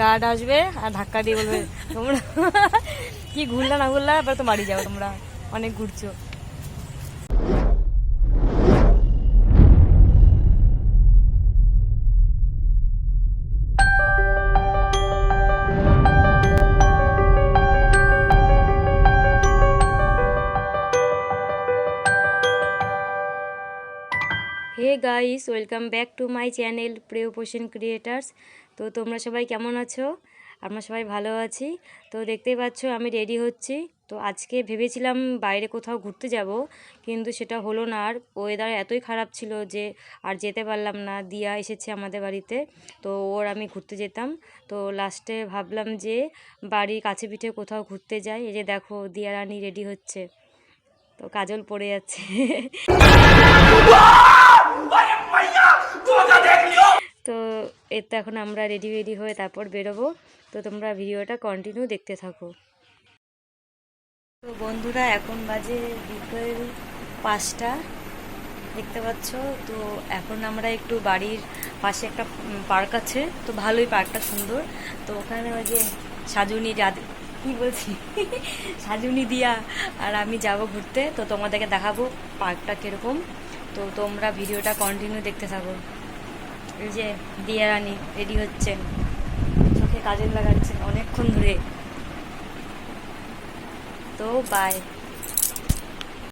Guard আসবে আর ধাক্কা দিয়ে বলবে, তোমরা কি ঘুরলা না ঘুরলা, এবার তো বাড়ি যাও তোমরা। অনেক ঘুরছো। Hey guys welcome back to my channel প্রিয় পোষণ ক্রিয়েটার্স তো তোমরা সবাই কেমন আছো? আমরা সবাই ভালো আছি। তো দেখতেই পাচ্ছ আমি রেডি হচ্ছি। তো আজকে ভেবেছিলাম বাইরে কোথাও ঘুরতে যাব, কিন্তু সেটা হলো না। আর ওয়েদার এতই খারাপ ছিল যে আর যেতে পারলাম না। দিয়া এসেছে আমাদের বাড়িতে, তো ওর আমি ঘুরতে যেতাম। তো লাস্টে ভাবলাম যে বাড়ির কাছে পিঠে কোথাও ঘুরতে যাই। এই যে দেখো, দিয়া রানী রেডি হচ্ছে। তো কাজল পড়ে যাচ্ছে। তো এর তো এখন আমরা রেডি রেডি হয়ে তারপর বেরোবো। তো তোমরা ভিডিওটা কন্টিনিউ দেখতে থাকো। তো বন্ধুরা, এখন বাজে বিকেল পাঁচটা। দেখতে পাচ্ছ? তো এখন আমরা একটু বাড়ির পাশে একটা পার্ক আছে। তো ভালোই পার্কটা সুন্দর। তো ওখানে ওই যে সাজুনি রাধ, কি বলছি? সাজুনি দিয়া আর আমি যাব ঘুরতে। তো তোমাদেরকে দেখাবো পার্কটা কীরকম। তো তোমরা ভিডিওটা কন্টিনিউ দেখতে থাকো। এই যে দিয়া রানী রেডি হচ্ছেন। চোখে কাজল লাগাচ্ছেন অনেকক্ষণ ধরে। তো বাই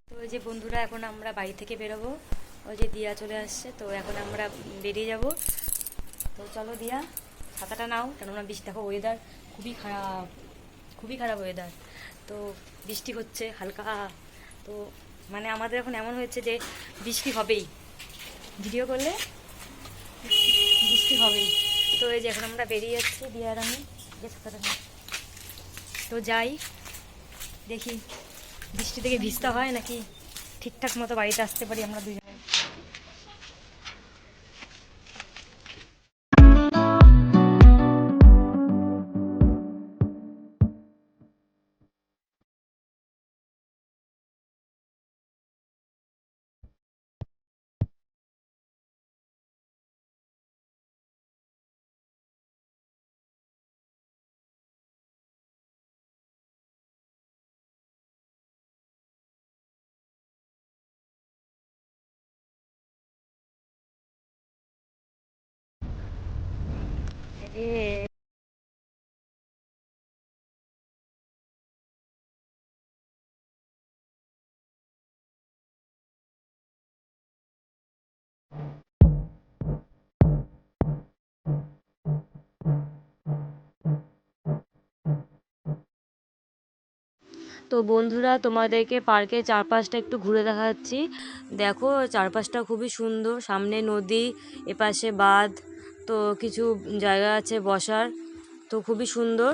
তো ওই যে বন্ধুরা, এখন আমরা বাড়ি থেকে বেরোবো। ওই যে দিয়া চলে আসছে, তো এখন আমরা বেরিয়ে যাব। তো চলো দিয়া, ছাতাটা নাও, কেননা বৃষ্টি, দেখো ওয়েদার খুবই খারাপ খুবই খারাপ ওয়েদার তো বৃষ্টি হচ্ছে হালকা। তো মানে আমাদের এখন এমন হয়েছে যে বৃষ্টি হবেই। ভিডিও করলে বৃষ্টি হবেই। তো এই যে এখন আমরা বেরিয়ে যাচ্ছি দিয়ার আমি যে ছাতাটা নাও। তো যাই, দেখি বৃষ্টি থেকে ভিজতে হয় নাকি ঠিকঠাক মতো বাড়িতে আসতে পারি আমরা দুজনে। তো বন্ধুরা, তোমাদেরকে পার্কের চারপাশটা একটু ঘুরে দেখাচ্ছি। দেখো, চারপাশটা খুবই সুন্দর। সামনে নদী, এপাশে বাঁধ। তো কিছু জায়গা আছে বসার, তো খুবই সুন্দর।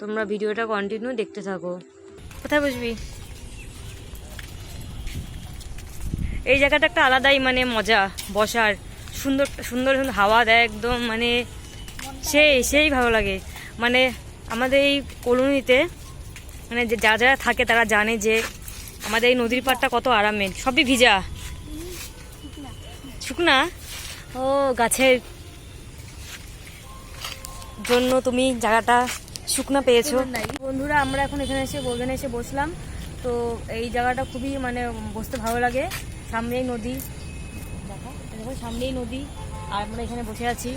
তোমরা ভিডিওটা কন্টিনিউ দেখতে থাকো। কোথায় বসবি? এই জায়গাটা একটা আলাদাই মানে মজা, বসার। সুন্দর সুন্দর সুন্দর হাওয়া দেয় একদম মানে সেই সেই ভালো লাগে। মানে আমাদের এই কলোনিতে মানে যে যা যারা থাকে তারা জানে যে আমাদের এই নদীর পাড়টা কত আরামের। সবই ভিজা। শুকনা? ও, গাছের জন্য তুমি জায়গাটা শুকনো পেয়েছ। বন্ধুরা, আমরা এখন এখানে এসে গোল্ডেনে এসে বসলাম। তো এই জায়গাটা খুবই মানে বসতে ভালো লাগে। সামনেই নদী। দেখো সামনেই নদী। আর আমরা এখানে বসে আছি।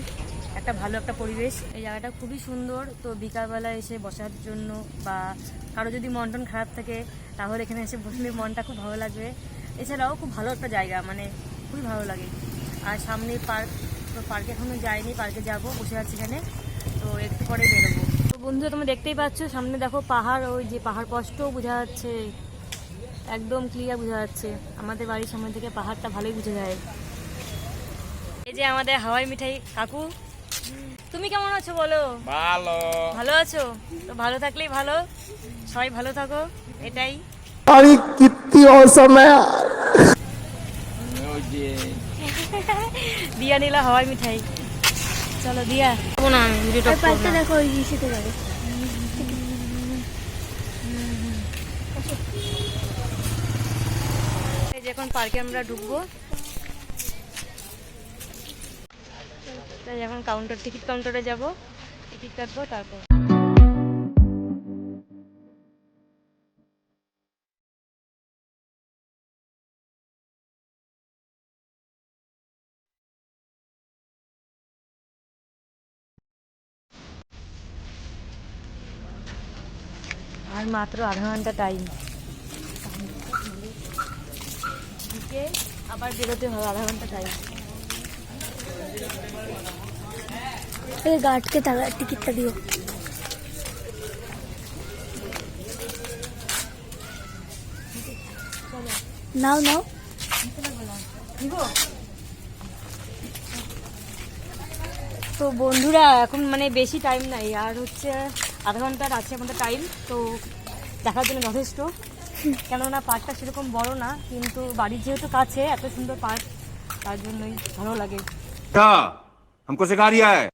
একটা ভালো একটা পরিবেশ। এই জায়গাটা খুবই সুন্দর। তো বিকালবেলা এসে বসার জন্য বা কারও যদি মন টন খারাপ থাকে, তাহলে এখানে এসে বসলে মনটা খুব ভালো লাগবে। এছাড়াও খুব ভালো একটা জায়গা মানে খুবই ভালো লাগে। আর সামনে পার্ক, তো পার্কে এখনও যাইনি, পার্কে যাব, বসে আছি এখানে। তো একটু পরে বেরোবো। তো বন্ধুরা তোমরা দেখতেই পাচ্ছ সামনে দেখো পাহাড় ওই যে পাহাড় কষ্ট বোঝা যাচ্ছে একদম ক্লিয়ার বোঝা যাচ্ছে। আমাদের বাড়ির সামনে থেকে পাহাড়টা ভালোই বোঝা যায়। এই যে আমাদের হাওয়াই মিঠাই কাকু। তুমি কেমন আছো বলো? ভালো। ভালো আছো? তো ভালো থাকলেই ভালো। সবাই ভালো থাকো এটাই। আমি কীর্তি অসময়া। দিয়া নিলা হাওয়াই মিঠাই। চলো দিয়া। করব না আমি ভিডিওটা করব না। দেখো ওই ইসেতে যাবে এখন পার্কে আমরা ঢুকবো। তাই এখন কাউন্টার টিকিট কাউন্টারে যাব। টিকিট কাটবো তারপর আর মাত্র আধা ঘণ্টা টাইম ঢুকে আবার বেরোতে হবে আধা ঘণ্টা টাইম এই গার্ডকে টাকা টিকিটটা দিও। নাও নাও। তো বন্ধুরা এখন মানে বেশি টাইম নাই। আর হচ্ছে আধা ঘন্টার আছে আমাদের টাইম তো দেখার জন্য যথেষ্ট কেননা পার্কটা সেরকম বড় না কিন্তু বাড়ির যেহেতু কাছে এত সুন্দর পার্ক তার জন্যই ভালো লাগে अच्छा हमको सिखा रिया है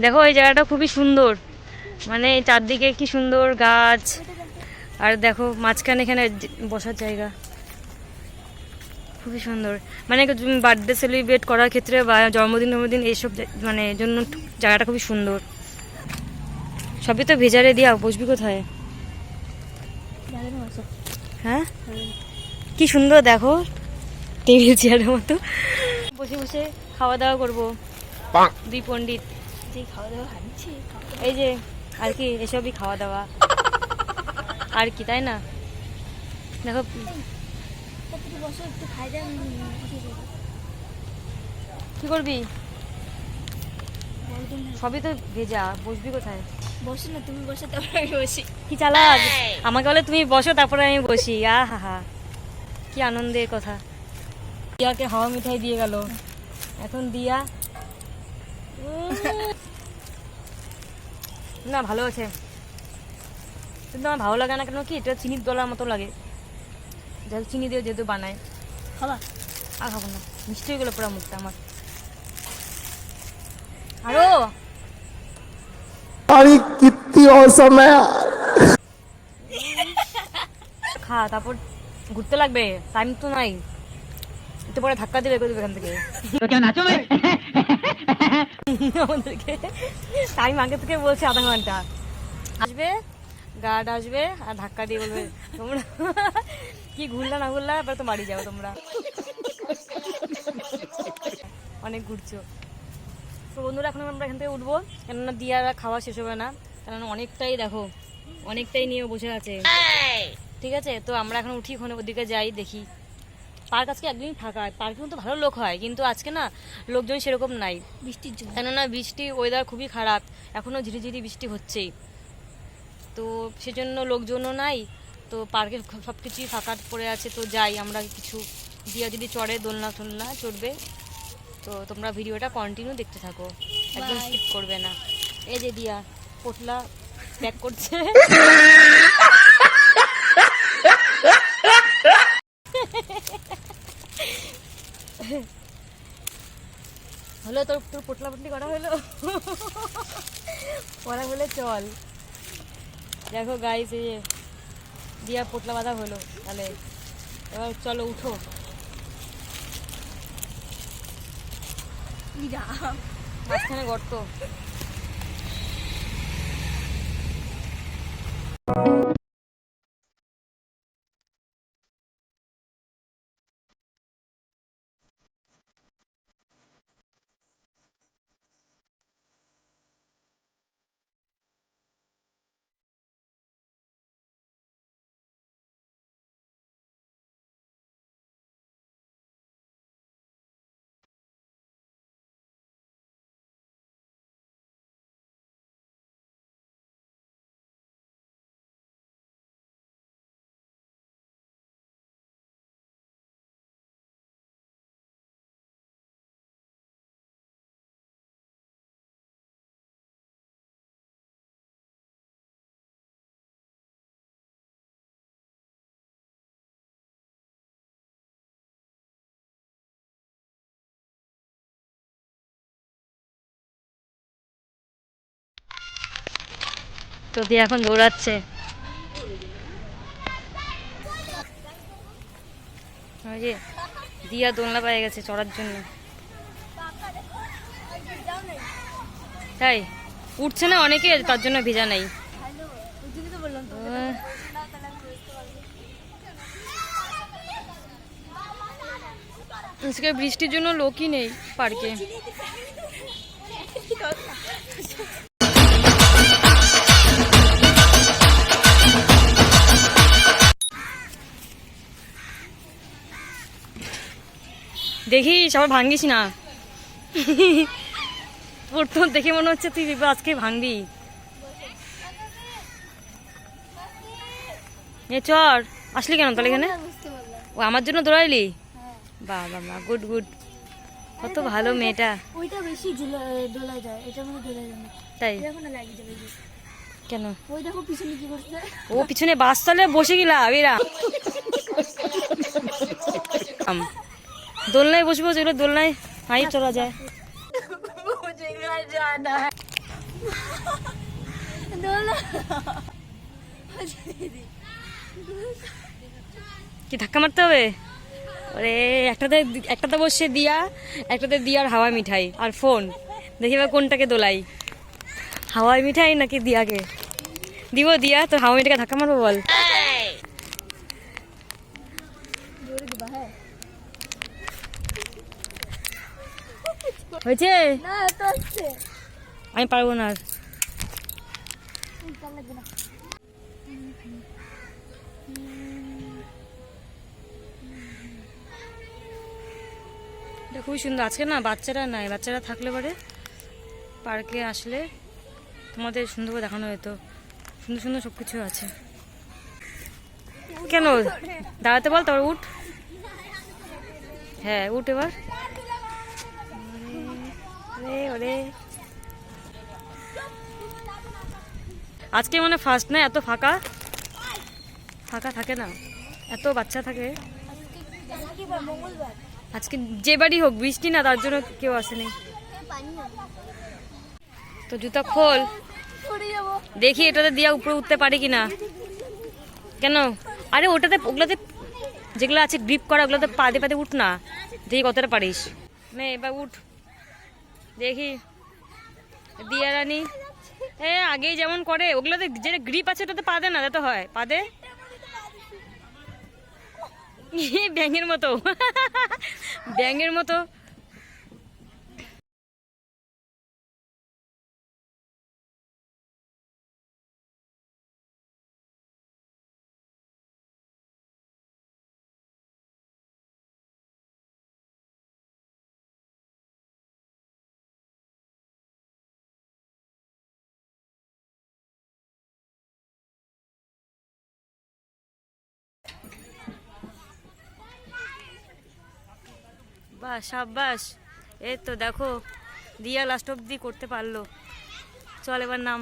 দেখো এই জায়গাটা খুবই সুন্দর। মানে চারদিকে কি সুন্দর গাছ। আর দেখো মাঝখানে এখানে বসার জায়গা। খুবই সুন্দর। মানে বার্থডে সেলিব্রেট করার ক্ষেত্রে বা জন্মদিন জন্মদিন এইসব মানে জন্য জায়গাটা খুবই সুন্দর। সবই তো ভেজারে দিয়া বসবি কোথায়? হ্যাঁ? কি সুন্দর দেখো। টেবিল চেয়ারের মতো। বসে বসে খাওয়া দাওয়া করব। দুই পণ্ডিত। এই যে, আর কি, এসবই খাওয়া দাওয়া। আর কি, তাই না? দেখো, কি করবি? সবই তো ভেজা, বসবি কোথায়? বসো না তুমি বসো তারপর আমি বসি কি চালাক? আমাকে বলে তুমি বসো, তারপরে আমি বসি। আ হা হা কি আনন্দের কথা। দিয়াকে হাওয়া মিঠাই দিয়ে গেল। এখন দিয়া না ভালো আছে। কিন্তু আমার ভালো লাগে না কেন কি এটা চিনির দলার মতো লাগে। যাতে চিনি দিয়ে যেহেতু বানায়। খাবা? আর খাব না। মিষ্টি হয়ে গেলো পুরো মুখটা আমার। আরও! আরে কিত্তি অসম খা তারপর ঘুরতে লাগবে। টাইম তো নাই। একটু পরে ধাক্কা দিবে এখান থেকে। আমাদেরকে টাইম আগে থেকে বলছে আধা ঘণ্টা। আসবে গার্ড আসবে আর ধাক্কা দিয়ে বলবে তোমরা কি ঘুরলা না ঘুরলা এবার তো বাড়ি যাও তোমরা। অনেক ঘুরছো। তো বন্ধুরা এখন আমরা এখান থেকে উঠবো। কেননা দিয়ার খাওয়া শেষ হবে না। কেননা অনেকটাই দেখো অনেকটাই নিয়ে বসে আছে। ঠিক আছে? তো আমরা এখন উঠি ওখানে ওদিকে যাই দেখি। পার্ক আজকে একদমই ফাঁকা পার্কে কিন্তু ভালো লোক হয় কিন্তু আজকে না লোকজন সেরকম নাই। বৃষ্টির জন্য। কেননা বৃষ্টি ওয়েদার খুবই খারাপ এখনও ঝিরিঝিরি বৃষ্টি হচ্ছেই। তো সেজন্য লোকজনও নাই তো পার্কে সব কিছুই ফাঁকা পড়ে আছে তো যাই আমরা কিছু দিয়া যদি চড়ে দোলনা টোলনা চড়বে তো তোমরা ভিডিওটা কন্টিনিউ দেখতে থাকো। একদম. স্কিপ করবে না। এই যে দিয়া পোটলা প্যাক করছে। হলো তোর তোর পোটলা পুটলি করা হলো? করা হলে চল। দেখো গাইস এই যে দিয়া পোটলা বাঁধা হলো তাহলে এবার চলো উঠো। মাঝখানে গর্ত। দিয়ে এখন দৌড়াচ্ছে। দিয়া দোলনা পেয়ে গেছে চড়ার জন্য। তাই? উঠছে না অনেকে, তার জন্য ভিজা নেই। বৃষ্টির জন্য লোকই নেই পার্কে। দেখিস আবার ভাঙ্গিস না। প্রথম দেখে মনে হচ্ছে তুই আজকে ভাঙবি এ চর আসলি কেন তাহলে এখানে? ও আমার জন্য দৌড়াইলি? বাহ বাহ গুড গুড। কত ভালো মেয়েটা। ওইটা বেশি দোলা যায় এটার মধ্যে দোলা যায় না। তাই? কেন? ওই দেখো পিছনে কি করছে। ও পিছনে বাস তলে বসে গেলা এরা দোলনায় বসবো যেগুলো দোলনায় হাই চলা যায়। কি ধাক্কা মারতে হবে? ওরে, একটাতে একটাতে বসে দিয়া, একটাতে দিয়ার হাওয়া মিঠাই আর ফোন। দেখি এবার কোনটাকে দোলাই। হাওয়াই মিঠাই নাকি দিয়াকে? দিব, দিয়া তো হাওয়া মিঠাইকে ধাক্কা মারবো বল। হয়েছে? আমি পারব আর। না এটা খুবই সুন্দর। আজকে না বাচ্চারা নাই বাচ্চারা থাকলে পরে পার্কে আসলে তোমাদের সুন্দর করে দেখানো হতো। সুন্দর সুন্দর সব কিছু আছে। কেন? দাঁড়াতে বল তারপর উঠ। হ্যাঁ উঠ এবার। ওরে আজকে মানে ফার্স্ট না? এত ফাঁকা? ফাঁকা থাকে না। এত বাচ্চা থাকে। আজকে যে বাড়ি হোক, বৃষ্টি না, তার জন্য কেউ আসেনি। তো জুতা খোল। দেখি এটাতে দিয়া উপরে উঠতে পারি কি না কেন? আরে ওটাতে ওগুলোতে যেগুলো আছে গ্রিপ করা, ওগুলোতে পাদে পাদে উঠ না। দেখি কতটা পারিস। নে, এবার উঠ। দেখি। দিয়ারানি। এ, আগেই যেমন করে, ওগুলোতে যেটা গ্রিপ আছে ওটাতে পাদে না তো হয়। পাদে ব্যাঙের মতো। ব্যাঙের মতো। বাহ সাব্বাস। এই তো দেখো দিয়া লাস্ট অব্দি করতে পারল। চল এবার নাম।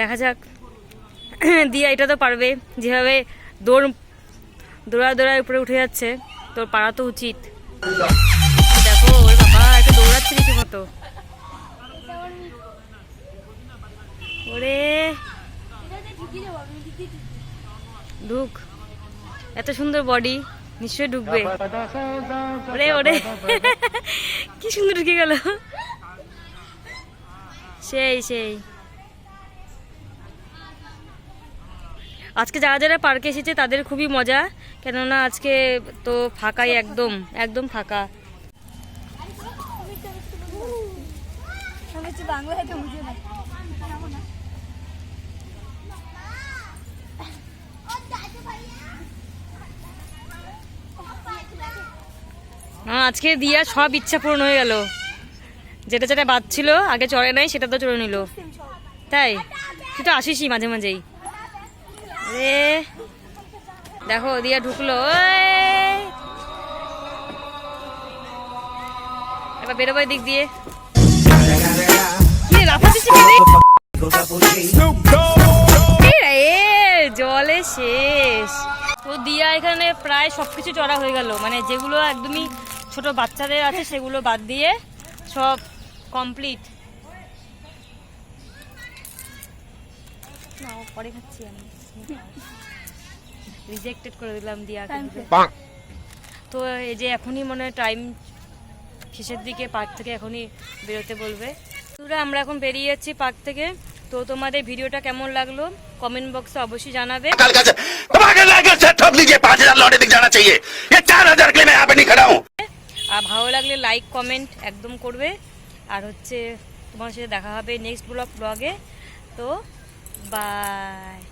দেখা যাক। দিয়া এটা তো পারবে। যেভাবে দৌড় দৌড়া দৌড়ায় উপরে উঠে যাচ্ছে, তোর পারা তো উচিত। দেখো, ওরে বাবা একটা দৌড়াচ্ছে রীতিমতো ওরে। ঢুকে। এত সুন্দর বডি নিশ্চয়ই ঢুকবে। ওরে ওরে। কি সুন্দর ঢুকে গেল। সেই সেই। আজকে যারা যারা পার্কে এসেছে তাদের খুবই মজা। কেননা আজকে তো ফাঁকাই একদম একদম ফাঁকা। আজকে দিয়া সব ইচ্ছা পূরণ হয়ে গেল। যেটা যেটা বাদ ছিল আগে চড়ে নাই সেটা তো চড়ে নিল। তাই? তুই তো আসিসই মাঝে মাঝেই। রে দেখো দিয়া ঢুকলো এবার বেরোবো দিক দিয়ে। জলে শেষ। তো দিয়া এখানে প্রায় সবকিছু চড়া হয়ে গেল। মানে যেগুলো একদমই ছোট বাচ্চাদের আছে, সেগুলো বাদ দিয়ে সব কমপ্লিট রিজেক্টেড করে দিলাম দিয়া তো এই যে এখনই মনে হয় টাইম শেষের দিকে পার্ক থেকে এখনই বেরোতে বলবে। তোরা আমরা এখন বেরিয়ে যাচ্ছি পার্ক থেকে। তো তোমাদের ভিডিওটা কেমন লাগল কমেন্ট বক্সে অবশ্যই জানাবে। আর ভালো লাগলে লাইক কমেন্ট একদম করবে। আর হচ্ছে তোমার সাথে দেখা হবে নেক্সট ব্লগ ব্লগে তো বাই